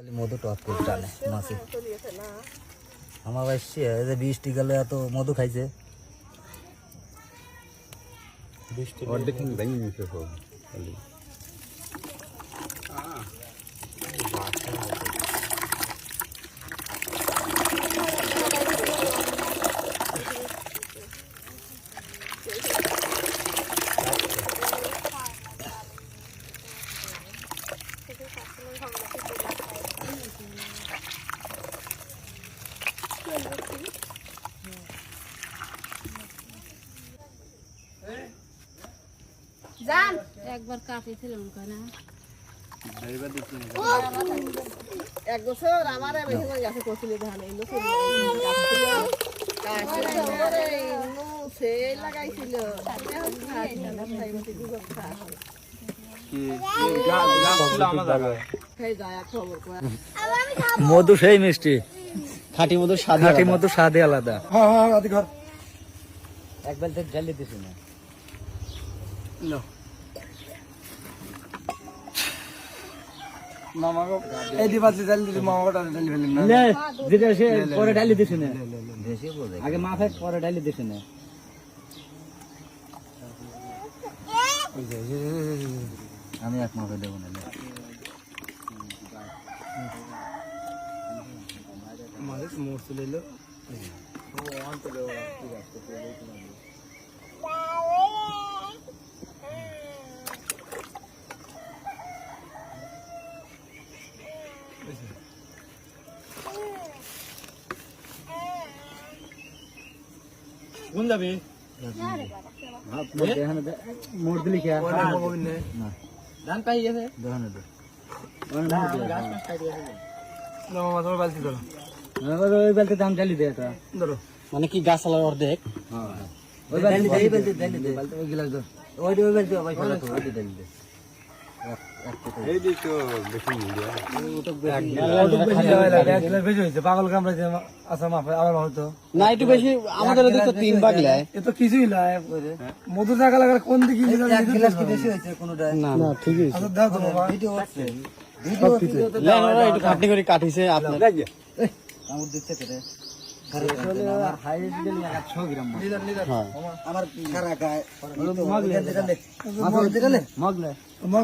খালি মধু টপ করে টানে মাছে আমার আসছে এই যে বৃষ্টি গেলে এত মধু খাইছে। অর্ধেক যান একবার কাটিছিলাম কেন এক বছর আমার বেশি করে গাছে ধান এই বছর লাগাইছিল মধু সেই মিষ্টি খাঁটি মতো স্বাদ খাঁটি মধু আলাদা। হ্যাঁ হ্যাঁ আদি ঘর। এক বেলতে ঢালি দিছি না। মামা এই দিবাসি জালি দিদি মামা কটা ফেলেন না। লে যেটা সে পরে ঢালি দিছি না। বেশি বোঝে আগে মাথায় পরে ঢালি দিছি না। আমি এক মাপে দেবো না মোড় চলে এলো কোন যাবি মোড় দিলি কে ধান পাই গেছে মামা তোমার বালতি ধরো এবার ওই বেলতে দাম ঢালি দে এটা। ধরো। মানে কি গাছ আলার অর্ধেক? ওই বেলতে দে, বেলতে দে। ওই গিলাস ধর। ওই ওই বেলতে ওই ফেলা তো ওই দে মধু লাগার কোন দিকে ঠিকই কাটিছে আপনার। আমার গ্রাম মাছ। হ্যাঁ। আমার